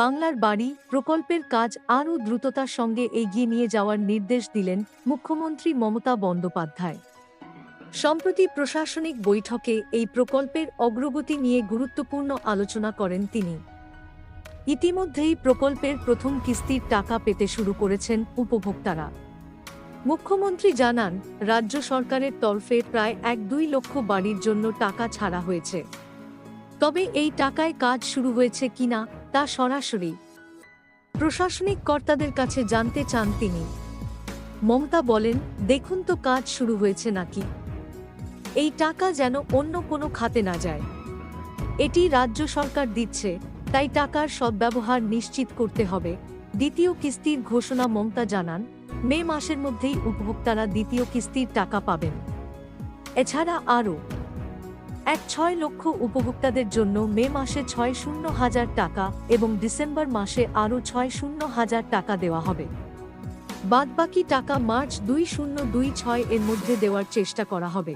বাংলার বাড়ি প্রকল্পের কাজ আরও দ্রুততার সঙ্গে এগিয়ে নিয়ে যাওয়ার নির্দেশ দিলেন মুখ্যমন্ত্রী মমতা বন্দ্যোপাধ্যায়। সম্প্রতি প্রশাসনিক বৈঠকে এই প্রকল্পের অগ্রগতি নিয়ে গুরুত্বপূর্ণ আলোচনা করেন তিনি। ইতিমধ্যেই প্রকল্পের প্রথম কিস্তির টাকা পেতে শুরু করেছেন উপভোক্তারা। মুখ্যমন্ত্রী জানান, রাজ্য সরকারের তরফে প্রায় এক দুই লক্ষ বাড়ির জন্য টাকা ছাড়া হয়েছে। তবে এই টাকায় কাজ শুরু হয়েছে কিনা তা সরাসরি। প্রশাসনিক কর্তাদের কাছে জানতে চান তিনি। মমতা বলেন, দেখুন তো কাজ শুরু হয়েছে নাকি। এই টাকা যেন অন্য কোনো খাতে না যায়। এটি রাজ্য সরকার দিচ্ছে, তাই টাকার সদ্ব্যবহার নিশ্চিত করতে হবে। দ্বিতীয় কিস্তির ঘোষণা মমতা জানান, মে মাসের মধ্যেই উপভোক্তারা দ্বিতীয় কিস্তির টাকা পাবেন। এছাড়া আরও এক ছয় লক্ষ উপভোক্তাদের জন্য মে মাসে ছয় শূন্য হাজার টাকা এবং ডিসেম্বর মাসে আরও ছয় শূন্য হাজার টাকা দেওয়া হবে। বাদবাকি টাকা মার্চ দুই শূন্য দুই ছয় এর মধ্যে দেওয়ার চেষ্টা করা হবে।